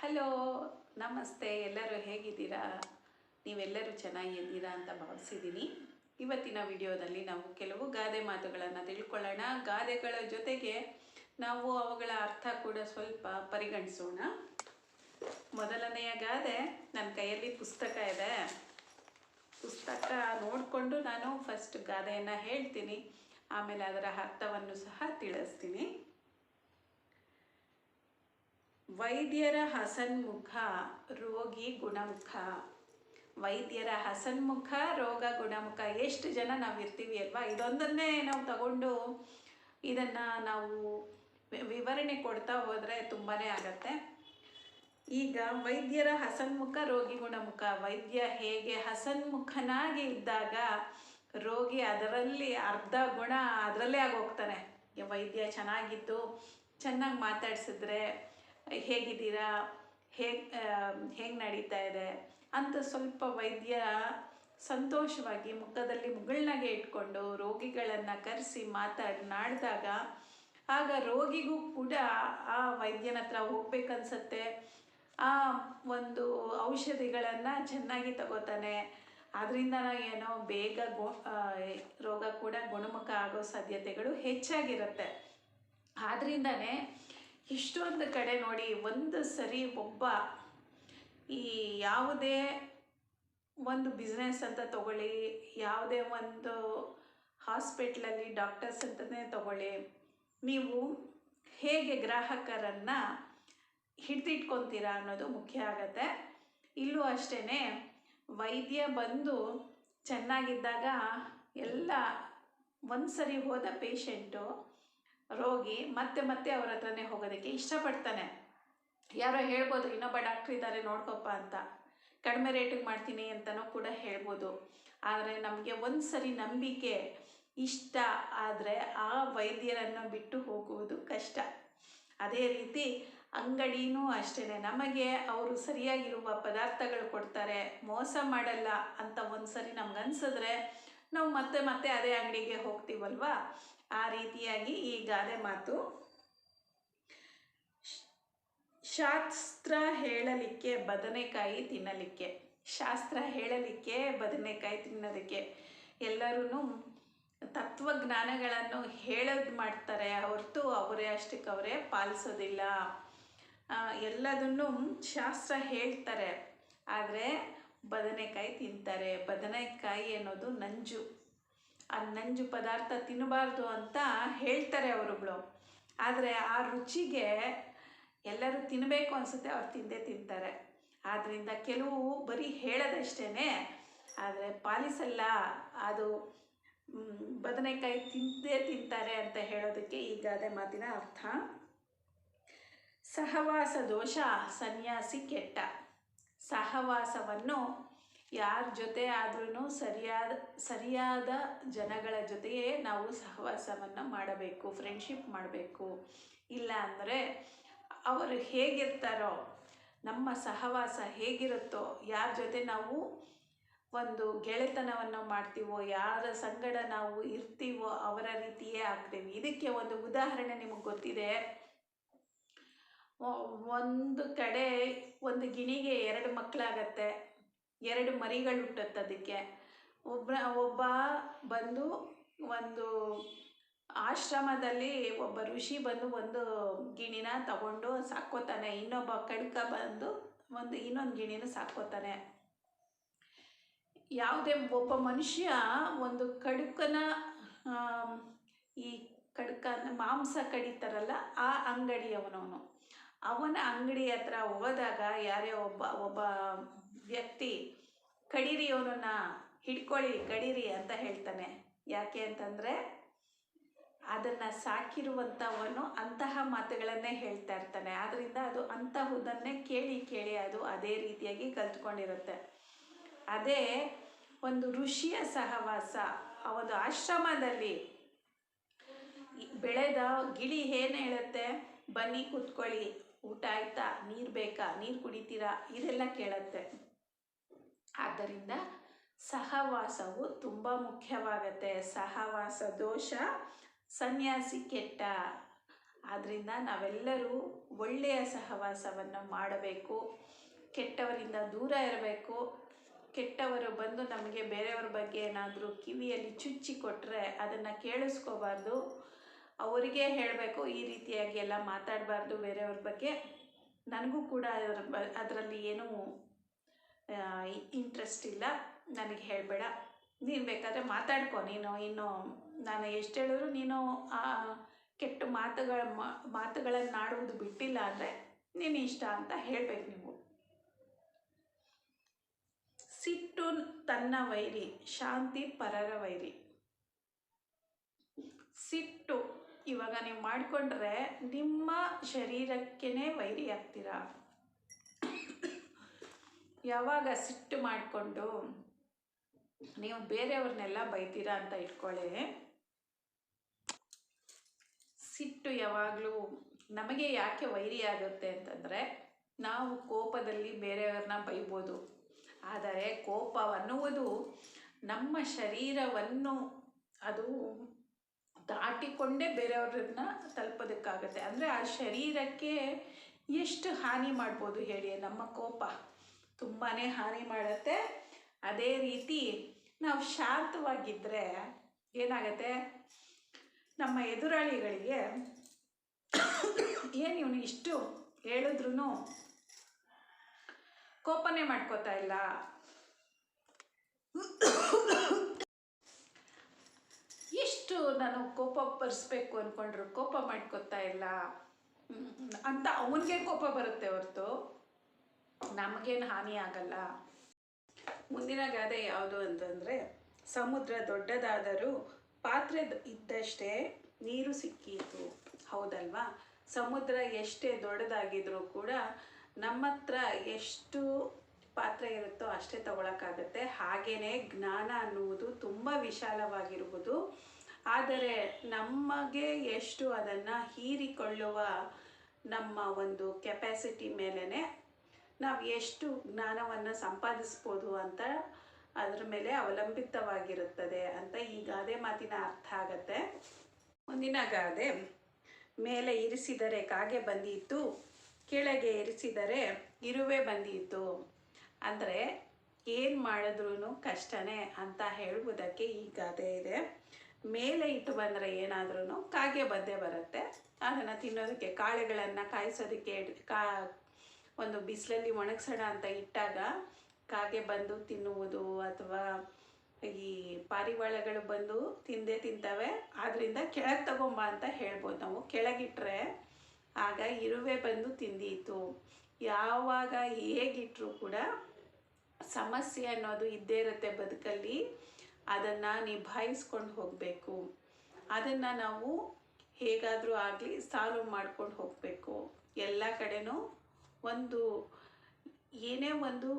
Hello, ನಮಸ್ತೆ. ಎಲ್ಲರೂ ಹೇಗಿದ್ದೀರಾ? ನೀವೆಲ್ಲರೂ ಚೆನ್ನಾಗಿದ್ದೀರಾ ಅಂತ ಭಾವಿಸಿದ್ದೀನಿ. ಇವತ್ತಿನ ವಿಡಿಯೋದಲ್ಲಿ ನಾವು ಕೆಲವು ಗಾದೆ ಮಾತುಗಳನ್ನು ತಿಳ್ಕೊಳ್ಳೋಣ. ಗಾದೆಗಳ ಜೊತೆಗೆ ನಾವು ಅವುಗಳ ಅರ್ಥ ಕೂಡ ಸ್ವಲ್ಪ ಪರಿಗಣಿಸೋಣ. ಮೊದಲನೆಯ ಗಾದೆ ನನ್ನ ಕೈಯಲ್ಲಿ ಪುಸ್ತಕ ಇದೆ. ಪುಸ್ತಕ ನೋಡಿಕೊಂಡು ನಾನು ಫಸ್ಟ್ ಗಾದೆಯನ್ನು ಹೇಳ್ತೀನಿ. ಆಮೇಲೆ ಅದರ ಅರ್ಥವನ್ನು ಸಹ ತಿಳಿಸ್ತೀನಿ. ವೈದ್ಯರ ಹಸನ್ಮುಖ ರೋಗಿ ಗುಣಮುಖ. ವೈದ್ಯರ ಹಸನ್ಮುಖ ರೋಗ ಗುಣಮುಖ. ಎಷ್ಟು ಜನ ನಾವು ಇರ್ತೀವಿ ಅಲ್ವಾ? ಇದೊಂದನ್ನೇ ನಾವು ತಗೊಂಡು ಇದನ್ನು ನಾವು ವಿವರಣೆ ಕೊಡ್ತಾ ಹೋದರೆ ತುಂಬಾ ಆಗತ್ತೆ. ಈಗ ವೈದ್ಯರ ಹಸನ್ಮುಖ ರೋಗಿ ಗುಣಮುಖ. ವೈದ್ಯ ಹೇಗೆ ಹಸನ್ಮುಖನಾಗಿ ಇದ್ದಾಗ ರೋಗಿ ಅದರಲ್ಲಿ ಅರ್ಧ ಗುಣ ಅದರಲ್ಲೇ ಆಗೋಗ್ತಾನೆ. ವೈದ್ಯ ಚೆನ್ನಾಗಿದ್ದು, ಚೆನ್ನಾಗಿ ಮಾತಾಡ್ಸಿದ್ರೆ ಹೇಗಿದ್ದೀರಾ? ಹೇಗೆ ಹೇಗೆ ನಡೀತಾ ಇದೆ? ಅಂತ ಸ್ವಲ್ಪ ವೈದ್ಯ ಸಂತೋಷವಾಗಿ ಮುಖದಲ್ಲಿ ಮುಗುಳ್ನಾಗೆ ಇಟ್ಕೊಂಡು ರೋಗಿಗಳನ್ನು ಕರೆಸಿ ಮಾತನಾಡಿದಾಗ ಆಗ ರೋಗಿಗೂ ಕೂಡ ಆ ವೈದ್ಯನ ಹತ್ರ ಹೋಗ್ಬೇಕನ್ಸತ್ತೆ. ಆ ಒಂದು ಔಷಧಿಗಳನ್ನು ಚೆನ್ನಾಗಿ ತಗೋತಾನೆ. ಅದರಿಂದ ಏನೋ ಬೇಗ ಗು ರೋಗ ಕೂಡ ಗುಣಮುಖ ಆಗೋ ಸಾಧ್ಯತೆಗಳು ಹೆಚ್ಚಾಗಿರುತ್ತೆ. ಆದ್ರಿಂದನೇ ಇಷ್ಟೊಂದು ಕಡೆ ನೋಡಿ, ಒಂದು ಸರಿ ಒಬ್ಬ ಈ ಯಾವುದೇ ಒಂದು ಬಿಸ್ನೆಸ್ ಅಂತ ತಗೊಳ್ಳಿ, ಯಾವುದೇ ಒಂದು ಹಾಸ್ಪಿಟ್ಲಲ್ಲಿ ಡಾಕ್ಟರ್ಸ್ ಅಂತಲೇ ತಗೊಳ್ಳಿ, ನೀವು ಹೇಗೆ ಗ್ರಾಹಕರನ್ನು ಹಿಡಿದಿಟ್ಕೊತೀರಾ ಅನ್ನೋದು ಮುಖ್ಯ ಆಗತ್ತೆ. ಇಲ್ಲೂ ಅಷ್ಟೇ ವೈದ್ಯ ಬಂದು ಚೆನ್ನಾಗಿದ್ದಾಗ ಎಲ್ಲ ಒಂದು ಸರಿ ಹೋದ ಪೇಷಂಟು ರೋಗಿ ಮತ್ತೆ ಮತ್ತೆ ಅವ್ರ ಹತ್ರನೇ ಹೋಗೋದಕ್ಕೆ ಇಷ್ಟಪಡ್ತಾನೆ. ಯಾರೋ ಹೇಳ್ಬೋದು, ಇನ್ನೊಬ್ಬ ಡಾಕ್ಟ್ರ್ ಇದ್ದಾರೆ, ನೋಡ್ಕೊಪ್ಪ ಅಂತ. ಕಡಿಮೆ ರೇಟಿಗೆ ಮಾಡ್ತೀನಿ ಅಂತಲೂ ಕೂಡ ಹೇಳ್ಬೋದು. ಆದರೆ ನಮಗೆ ಒಂದು ನಂಬಿಕೆ ಇಷ್ಟ ಆದರೆ ಆ ವೈದ್ಯರನ್ನು ಬಿಟ್ಟು ಹೋಗುವುದು ಕಷ್ಟ. ಅದೇ ರೀತಿ ಅಂಗಡಿನೂ ಅಷ್ಟೇ ನಮಗೆ ಅವರು ಸರಿಯಾಗಿರುವ ಪದಾರ್ಥಗಳು ಕೊಡ್ತಾರೆ, ಮೋಸ ಮಾಡಲ್ಲ ಅಂತ ಒಂದು ಸರಿ ನಮ್ಗೆ ಅನ್ಸಿದ್ರೆ ನಾವು ಮತ್ತೆ ಮತ್ತೆ ಅದೇ ಅಂಗಡಿಗೆ ಹೋಗ್ತೀವಲ್ವಾ? ಆ ರೀತಿಯಾಗಿ ಈ ಗಾದೆ ಮಾತು ಶಾಸ್ತ್ರ ಹೇಳಲಿಕ್ಕೆ ಬದನೆಕಾಯಿ ತಿನ್ನಲಿಕ್ಕೆ, ಶಾಸ್ತ್ರ ಹೇಳಲಿಕ್ಕೆ ಬದನೆಕಾಯಿ ತಿನ್ನೋದಕ್ಕೆ ಎಲ್ಲರೂ ತತ್ವಜ್ಞಾನಗಳನ್ನು ಹೇಳೋದು ಮಾಡ್ತಾರೆ. ಹೊರತು ಅವರೇ ಅಷ್ಟಕ್ಕೆ ಅವರೇ ಪಾಲಿಸೋದಿಲ್ಲ. ಎಲ್ಲದನ್ನು ಶಾಸ್ತ್ರ ಹೇಳ್ತಾರೆ. ಆದರೆ ಬದನೆಕಾಯಿ ತಿಂತಾರೆ. ಬದನೆಕಾಯಿ ಅನ್ನೋದು ನಂಜು. ಆ ನಂಜು ಪದಾರ್ಥ ತಿನ್ನಬಾರ್ದು ಅಂತ ಹೇಳ್ತಾರೆ ಅವರುಗಳು ಆದರೆ ಆ ರುಚಿಗೆ ಎಲ್ಲರೂ ತಿನ್ನಬೇಕು ಅನಿಸುತ್ತೆ, ಅವ್ರು ತಿಂದೇ ತಿಂತಾರೆ. ಆದ್ದರಿಂದ ಕೆಲವು ಬರೀ ಹೇಳೋದಷ್ಟೇ ಆದರೆ ಪಾಲಿಸಲ್ಲ, ಅದು ಬದನೆಕಾಯಿ ತಿಂದೇ ತಿಂತಾರೆ ಅಂತ ಹೇಳೋದಕ್ಕೆ ಈ ಗಾದೆ ಮಾತಿನ ಅರ್ಥ. ಸಹವಾಸ ದೋಷ, ಸನ್ಯಾಸಿ ಕೆಟ್ಟ. ಸಹವಾಸವನ್ನು ಯಾರ ಜೊತೆ ಆದ್ರೂ ಸರಿಯಾದ ಸರಿಯಾದ ಜನಗಳ ಜೊತೆಯೇ ನಾವು ಸಹವಾಸವನ್ನು ಮಾಡಬೇಕು ಫ್ರೆಂಡ್ಶಿಪ್ ಮಾಡಬೇಕು. ಇಲ್ಲ ಅಂದರೆ ಅವರು ಹೇಗಿರ್ತಾರೋ, ನಮ್ಮ ಸಹವಾಸ ಹೇಗಿರುತ್ತೋ, ಯಾರ ಜೊತೆ ನಾವು ಒಂದು ಗೆಳೆತನವನ್ನು ಮಾಡ್ತೀವೋ, ಯಾರ ಸಂಗಡ ನಾವು ಇರ್ತೀವೋ ಅವರ ರೀತಿಯೇ ಆಗ್ತೀವಿ. ಇದಕ್ಕೆ ಒಂದು ಉದಾಹರಣೆ ನಿಮಗೆ ಗೊತ್ತಿದೆ. ಒಂದು ಕಡೆ ಒಂದು ಗಿಣಿಗೆ ಎರಡು ಮಕ್ಕಳಾಗತ್ತೆ ಎರಡು ಮರಿಗಳು ಹುಟ್ಟುತ್ತೆ ಅದಕ್ಕೆ. ಒಬ್ಬ ಒಬ್ಬ ಬಂದು ಒಂದು ಆಶ್ರಮದಲ್ಲಿ ಒಬ್ಬ ಋಷಿ ಬಂದು ಒಂದು ಗಿಣಿನ ತಗೊಂಡು ಸಾಕ್ಕೋತಾನೆ. ಇನ್ನೊಬ್ಬ ಕಡ್ಕ ಬಂದು ಒಂದು ಇನ್ನೊಂದು ಗಿಣಿನ ಸಾಕ್ಕೋತಾನೆ. ಯಾವುದೇ ಒಬ್ಬ ಮನುಷ್ಯ ಒಂದು ಕಡುಕನ ಈ ಕಡ್ಕನ ಮಾಂಸ ಕಡಿತಾರಲ್ಲ, ಆ ಅಂಗಡಿಯವನವನು. ಅವನ ಅಂಗಡಿ ಹತ್ರ ಹೋದಾಗ ಯಾರೇ ಒಬ್ಬ ಒಬ್ಬ ವ್ಯಕ್ತಿ, ಕಡೀರಿ ಇವನನ್ನ ಹಿಡ್ಕೊಳ್ಳಿ, ಕಡೀರಿ ಅಂತ ಹೇಳ್ತಾನೆ. ಯಾಕೆ ಅಂತಂದರೆ, ಅದನ್ನು ಸಾಕಿರುವಂಥವನು ಅಂತಹ ಮಾತುಗಳನ್ನೇ ಹೇಳ್ತಾ ಇರ್ತಾನೆ. ಆದ್ದರಿಂದ ಅದು ಅಂತಹುದನ್ನೇ ಕೇಳಿ ಕೇಳಿ ಅದು ಅದೇ ರೀತಿಯಾಗಿ ಕಲ್ತ್ಕೊಂಡಿರುತ್ತೆ. ಅದೇ ಒಂದು ಋಷಿಯ ಸಹವಾಸ ಆ ಒಂದು ಆಶ್ರಮದಲ್ಲಿ ಬೆಳೆದ ಗಿಳಿ ಏನು ಹೇಳುತ್ತೆ? ಬನ್ನಿ ಕೂತ್ಕೊಳ್ಳಿ, ಊಟ ಆಯ್ತಾ? ನೀರು ಬೇಕಾ? ನೀರು ಕುಡಿತೀರಾ? ಇದೆಲ್ಲ ಕೇಳುತ್ತೆ. ಆದ್ದರಿಂದ ಸಹವಾಸವು ತುಂಬ ಮುಖ್ಯವಾಗತ್ತೆ. ಸಹವಾಸ, ದೋಷ, ಸನ್ಯಾಸಿ ಕೆಟ್ಟ. ಆದ್ದರಿಂದ ನಾವೆಲ್ಲರೂ ಒಳ್ಳೆಯ ಸಹವಾಸವನ್ನು ಮಾಡಬೇಕು. ಕೆಟ್ಟವರಿಂದ ದೂರ ಇರಬೇಕು. ಕೆಟ್ಟವರು ಬಂದು ನಮಗೆ ಬೇರೆಯವ್ರ ಬಗ್ಗೆ ಏನಾದರೂ ಕಿವಿಯಲ್ಲಿ ಚುಚ್ಚಿ ಕೊಟ್ಟರೆ ಅದನ್ನು ಕೇಳಿಸ್ಕೋಬಾರ್ದು. ಅವರಿಗೆ ಹೇಳಬೇಕು, ಈ ರೀತಿಯಾಗಿ ಎಲ್ಲ ಮಾತಾಡಬಾರ್ದು ಬೇರೆಯವ್ರ ಬಗ್ಗೆ. ನನಗೂ ಕೂಡ ಅದರ ಬ, ಅದರಲ್ಲಿ ಏನೂ ಇಂಟ್ರೆಸ್ಟ್ ಇಲ್ಲ. ನನಗೆ ಹೇಳಬೇಡ. ನೀನು ಬೇಕಾದರೆ ಮಾತಾಡ್ಕೊ. ನೀನು, ಇನ್ನು ನಾನು ಎಷ್ಟು ಹೇಳಿದ್ರು ನೀನು, ಆ, ಕೆಟ್ಟ ಮಾತುಗಳ ಮಾತುಗಳನ್ನು ಆಡುವುದು ಬಿಟ್ಟಿಲ್ಲ ಅಂದರೆ ನೀನು ಇಷ್ಟ ಅಂತ ಹೇಳಬೇಕು ನೀವು. ಸಿಟ್ಟು ತನ್ನ ವೈರಿ, ಶಾಂತಿ ಪರರ ವೈರಿ. ಸಿಟ್ಟು ಇವಾಗ ನೀವು ಮಾಡಿಕೊಂಡ್ರೆ ನಿಮ್ಮ ಶರೀರಕ್ಕೇ ವೈರಿ ಆಗ್ತೀರಾ? ಯಾವಾಗ ಸಿಟ್ಟು ಮಾಡಿಕೊಂಡು ನೀವು ಬೇರೆಯವ್ರನ್ನೆಲ್ಲ ಬೈತೀರಾ ಅಂತ ಇಟ್ಕೊಳ್ಳಿ. ಸಿಟ್ಟು ಯಾವಾಗಲೂ ನಮಗೆ ಯಾಕೆ ವೈರಿ ಆಗುತ್ತೆ ಅಂತಂದರೆ ನಾವು ಕೋಪದಲ್ಲಿ ಬೇರೆಯವ್ರನ್ನ ಬೈಬೋದು. ಆದರೆ ಕೋಪವನ್ನುವುದು ನಮ್ಮ ಶರೀರವನ್ನು ಅದು ದಾಟಿಕೊಂಡೇ ಬೇರೆಯವ್ರನ್ನ ತಲುಪೋದಕ್ಕಾಗತ್ತೆ. ಅಂದರೆ ಆ ಶರೀರಕ್ಕೆ ಎಷ್ಟು ಹಾನಿ ಮಾಡ್ಬೋದು ಹೇಳಿ ನಮ್ಮ ಕೋಪ. ತುಂಬಾ ಹಾನಿ ಮಾಡುತ್ತೆ. ಅದೇ ರೀತಿ ನಾವು ಶಾಂತವಾಗಿದ್ದರೆ ಏನಾಗುತ್ತೆ? ನಮ್ಮ ಎದುರಾಳಿಗಳಿಗೆ ಏನು ಇವನು ಇಷ್ಟು ಹೇಳಿದ್ರು ಕೋಪನೆ ಮಾಡ್ಕೋತಾ ಇಲ್ಲ. ಇಷ್ಟು ನಾನು ಕೋಪ ಬರ್ಸ್ಬೇಕು ಅಂದ್ಕೊಂಡ್ರು ಕೋಪ ಮಾಡ್ಕೋತಾ ಇಲ್ಲ. ಅಂತ ಅವನಿಗೆ ಕೋಪ ಬರುತ್ತೆ ಹೊರತು. ನಮಗೇನು ಹಾನಿ ಆಗಲ್ಲ. ಮುಂದಿನ ಗಾದೆ ಯಾವುದು ಅಂತಂದರೆ, ಸಮುದ್ರ ದೊಡ್ಡದಾದರೂ ಪಾತ್ರೆ ಇದ್ದಷ್ಟೇ ನೀರು ಸಿಕ್ಕಿತು ಹೌದಲ್ವಾ? ಸಮುದ್ರ ಎಷ್ಟೇ ದೊಡ್ಡದಾಗಿದ್ರೂ ಕೂಡ ನಮ್ಮ ಹತ್ರ ಎಷ್ಟು ಪಾತ್ರೆ ಇರುತ್ತೋ ಅಷ್ಟೇ ತಗೊಳಕ್ಕಾಗತ್ತೆ. ಹಾಗೆಯೇ ಜ್ಞಾನ ಅನ್ನುವುದು ತುಂಬ ವಿಶಾಲವಾಗಿರುವುದು. ಆದರೆ ನಮಗೆ ಎಷ್ಟು ಅದನ್ನು ಹೀರಿಕೊಳ್ಳುವ ನಮ್ಮ ಒಂದು ಕೆಪಾಸಿಟಿ ಮೇಲೇ ನಾವು ಎಷ್ಟು ಜ್ಞಾನವನ್ನು ಸಂಪಾದಿಸ್ಬೋದು ಅಂತ ಅದ್ರ ಮೇಲೆ ಅವಲಂಬಿತವಾಗಿರುತ್ತದೆ ಅಂತ ಈ ಗಾದೆ ಮಾತಿನ ಅರ್ಥ ಆಗತ್ತೆ. ಮುಂದಿನ ಗಾದೆ, ಮೇಲೆ ಇರಿಸಿದರೆ ಕಾಗೆ ಬಂದಿತ್ತು ಕೆಳಗೆ ಇರಿಸಿದರೆ ಇರುವೆ ಬಂದಿತ್ತು ಅಂದರೆ ಏನು ಮಾಡಿದ್ರೂ ಕಷ್ಟನೇ ಅಂತ ಹೇಳುವುದಕ್ಕೆ ಈ ಗಾದೆ ಇದೆ. ಮೇಲೆ ಇಟ್ಟು ಬಂದರೆ ಏನಾದ್ರೂ ಕಾಗೆ ಬಂದೇ ಬರುತ್ತೆ. ಅದನ್ನು ತಿನ್ನೋದಕ್ಕೆ, ಕಾಳುಗಳನ್ನು ಕಾಯಿಸೋದಕ್ಕೆ, ಕಾ ಒಂದು ಬಿಸಿಲಲ್ಲಿ ಒಣಗಿಸೋಣ ಅಂತ ಇಟ್ಟಾಗ ಕಾಗೆ ಬಂದು ತಿನ್ನುವುದು ಅಥವಾ ಈ ಪಾರಿವಾಳಗಳು ಬಂದು ತಿಂದೇ ತಿಂತವೆ. ಆದ್ದರಿಂದ ಕೆಳಗೆ ತಗೊಂಬ ಅಂತ ಹೇಳ್ಬೋದು ನಾವು. ಕೆಳಗಿಟ್ರೆ ಆಗ ಇರುವೆ ಬಂದು ತಿಂದಿತ್ತು ಯಾವಾಗ ಹೇಗಿಟ್ರೂ ಕೂಡ ಸಮಸ್ಯೆ ಅನ್ನೋದು ಇದ್ದೇ ಇರುತ್ತೆ ಬದುಕಲ್ಲಿ. ಅದನ್ನು ನಿಭಾಯಿಸ್ಕೊಂಡು ಹೋಗಬೇಕು. ಅದನ್ನು ನಾವು ಹೇಗಾದರೂ ಆಗಲಿ ಸಾಲ್ವ್ ಮಾಡ್ಕೊಂಡು ಹೋಗಬೇಕು. ಎಲ್ಲ ಕಡೆನೂ ಒಂದು, ಏನೇ ಒಂದು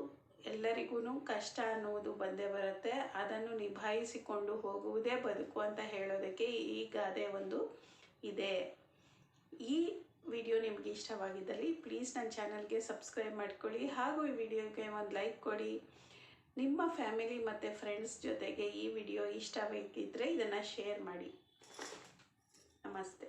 ಎಲ್ಲರಿಗೂ ಕಷ್ಟ ಅನ್ನುವುದು ಬಂದೇ ಬರುತ್ತೆ. ಅದನ್ನು ನಿಭಾಯಿಸಿಕೊಂಡು ಹೋಗುವುದೇ ಬದುಕು ಅಂತ ಹೇಳೋದಕ್ಕೆ ಈ ಗಾದೆ ಒಂದು ಇದೆ. ಈ ವಿಡಿಯೋ ನಿಮಗೆ ಇಷ್ಟವಾಗಿದ್ದಲ್ಲಿ ಪ್ಲೀಸ್ ನನ್ನ ಚಾನಲ್ಗೆ ಸಬ್ಸ್ಕ್ರೈಬ್ ಮಾಡ್ಕೊಳ್ಳಿ. ಹಾಗೂ ಈ ವಿಡಿಯೋಗೆ ಒಂದು ಲೈಕ್ ಕೊಡಿ. ನಿಮ್ಮ ಫ್ಯಾಮಿಲಿ ಮತ್ತು ಫ್ರೆಂಡ್ಸ್ ಜೊತೆಗೆ ಈ ವಿಡಿಯೋ ಇಷ್ಟವಾಗಿದ್ದರೆ ಇದನ್ನು ಶೇರ್ ಮಾಡಿ. ನಮಸ್ತೆ.